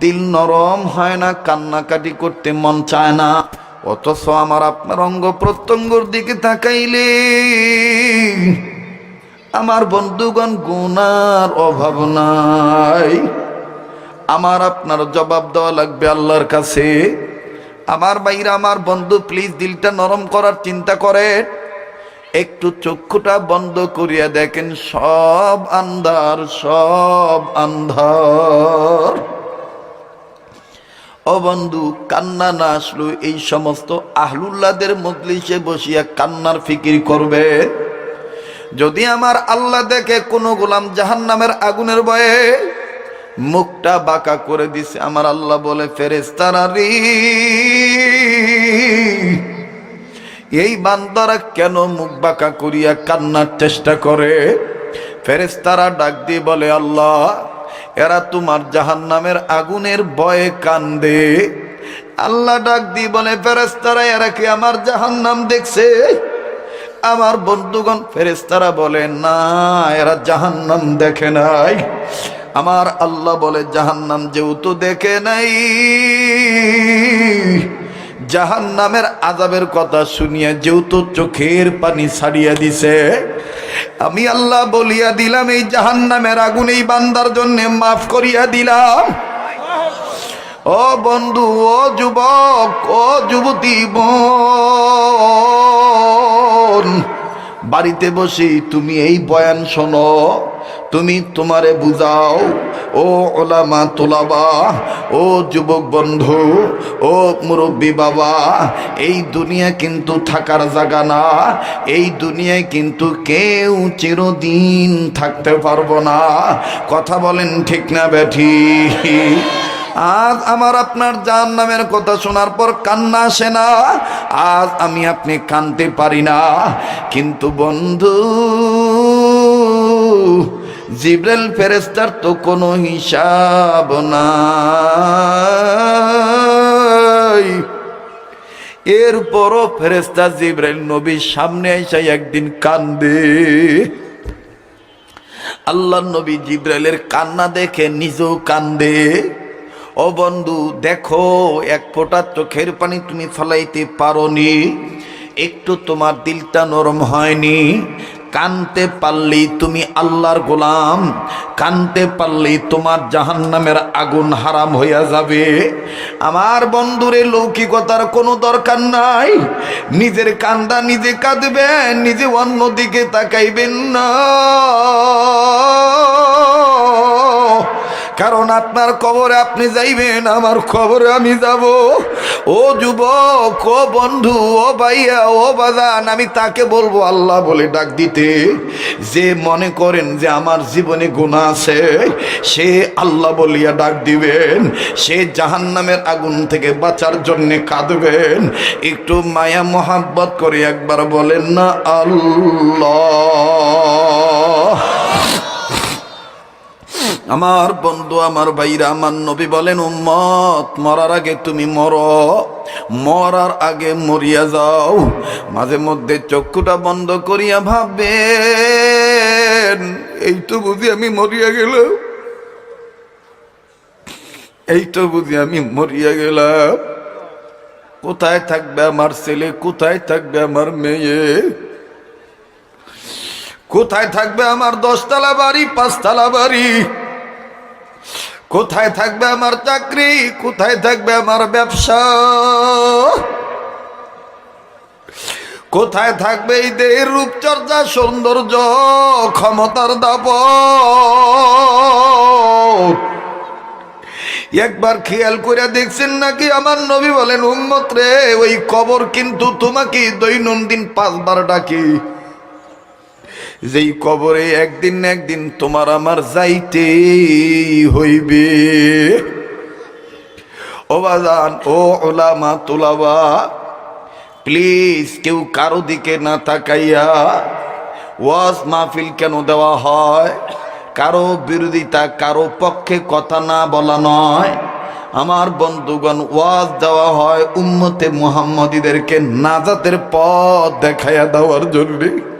দিল নরম হয় না, কান্নাকাটি করতে মন চায় না। অথচ আমার আপনার অঙ্গ প্রত্যঙ্গর দিকে তাকাইলে আমার বন্ধুগণ গুনার অভাব নাই। আমার আপনার জবাব দেওয়া লাগবে আল্লাহর কাছে। আমার বাইরে আমার বন্ধু প্লিজ দিলটা নরম করার চিন্তা করে। একটু চক্ষুটা বন্ধ করিয়া দেখেন, সব আন্ধার সব আন্ধার। ও বন্ধু, কান্না না আসলো, এই সমস্ত আহলুল্লাদের মজলিসে বসিয়া কান্নার ফিকির করবে। যদি আমার আল্লাহ দেখে কোনো গোলাম জাহান নামের আগুনের বয়ে মুখটা বাঁকা করে দিছে, আমার আল্লাহ বলে ফেরেস্তারা রে, এই বান্দারা কেন মুখ বাঁকা করিয়া কান্নার চেষ্টা করে? ফেরেস্তারা ডাক দিয়ে বলে, আল্লাহ এরা তোমার জাহান নামের আগুনের ভয়ে কান্দে। আল্লাহ ডাক দি বলে ফেরেস্তারা এরা কি আমার জাহান নাম দেখছে? আমার বন্ধুগণ ফেরেস্তারা বলে, না, এরা জাহান্নাম দেখে নাই। আমার আল্লাহ বলে, জাহান্নাম যেহেতু দেখে নাই জাহান নামের আজাবের কথা শুনিয়া যেহেতু চোখের পানি ছাড়িয়া দিছে আমি আল্লাহ বলিয়া দিলাম, এই জাহান নামের আগুন এই বান্দার জন্য মাফ করিয়া দিলাম। ও বন্ধু, ও যুবক, ও যুবতী বোন বাড়িতে বসে, তুমি এই বয়ান শোনো। তুমি তোমারে বুঝাও, ও ওলামা তোলাবা, ও যুবক বন্ধু, ও মুরব্বী বাবা, এই দুনিয়া কিন্তু থাকার জায়গা না, এই দুনিয়ায় কিন্তু কেউ চিরদিন থাকতে পারব না। কথা বলেন ঠিক না ব্যাঠি আজ আমার আপনার জান নামের কথা শোনার পর কান্না আসে না। আজ আমি আপনি কানতে পারি না। কিন্তু বন্ধু, জিব্রেল ফেরেস্তার তো কোনো হিসাব নাই। এরপরও ফেরেস্তা জিব্রাইল নবীর সামনে এসে একদিন কান্দে। আল্লাহ নবী জিব্রাইলের কান্না দেখে নিজেও কান্দে। ও বন্ধু, দেখো, এক ফোঁটা চোখের পানি তুমি ফলাইতে পারোনি। একটু তোমার দিলটা নরম হয়নি। কানতে পারলেই তুমি আল্লাহর গোলাম। কানতে পারলেই তোমার জাহান্নামের আগুন হারাম হইয়া যাবে। আমার বন্ধুরে লৌকিকতার কোনো দরকার নাই। নিজের কান্দা নিজে কাঁদবেন, নিজে অন্যদিকে তাকাইবেন না। আপনার কবরে আপনি যাইবেন, আমার খবরে আমি যাব। ও যুবক, ও বন্ধু, ও ভাইয়া, ও বাজান, আমি তাকে বলব, আল্লাহ বলে ডাক দিতে, যে মনে করেন যে আমার জীবনে গুণা আছে, সে আল্লাহ বলিয়া ডাক দিবেন, সে জাহান্নামের আগুন থেকে বাঁচার জন্য কাঁদবেন, একটু মায়া মোহাব্বত করে একবার বলেন না, আল্লাহ। আমার বন্ধু, আমার ভাইরা, আমার নবী বলেন, উম্মত, মরার আগে তুমি মর। মরার আগে মরিয়া যাও। মাঝে মধ্যে চক্ষুটা বন্ধ করিয়া ভাববেন, এই তো বুঝি আমি মরিয়া গেলাম। এই তো বুঝি আমি মরিয়া গেলাম। কোথায় থাকবে আমার ছেলে? কোথায় থাকবে আমার মেয়ে? কোথায় থাকবে আমার দশতলা বাড়ি, পাঁচতলা বাড়ি? কোথায় থাকবে আমার চাকরি? কোথায় থাকবে আমার ব্যবসা? কোথায় থাকবে এই দেহের রূপচর্চা, সৌন্দর্য, ক্ষমতার দাপ একবার খেয়াল করে দেখছেন নাকি আমার নবী বলেন, উম্মত রে, ওই কবর কিন্তু তোমাকে দৈনন্দিন পাঁচবার ডাকে। যেই কবরে একদিন একদিন তোমার আমার যাইতে হইবে। ও বাজান, ও ওলামা, তোলাবা, প্লিজ কেউ কারও দিকে না তাকাইয়া ওয়াজ মাহফিল কেন দেওয়া হয়? কারও বিরোধিতা, কারও পক্ষে কথা না বলা নয়। আমার বন্ধুগণ, ওয়াজ দেওয়া হয় উম্মতে মুহাম্মদীদেরকে নাজাতের পথ দেখাইয়া দেওয়ার জন্যে।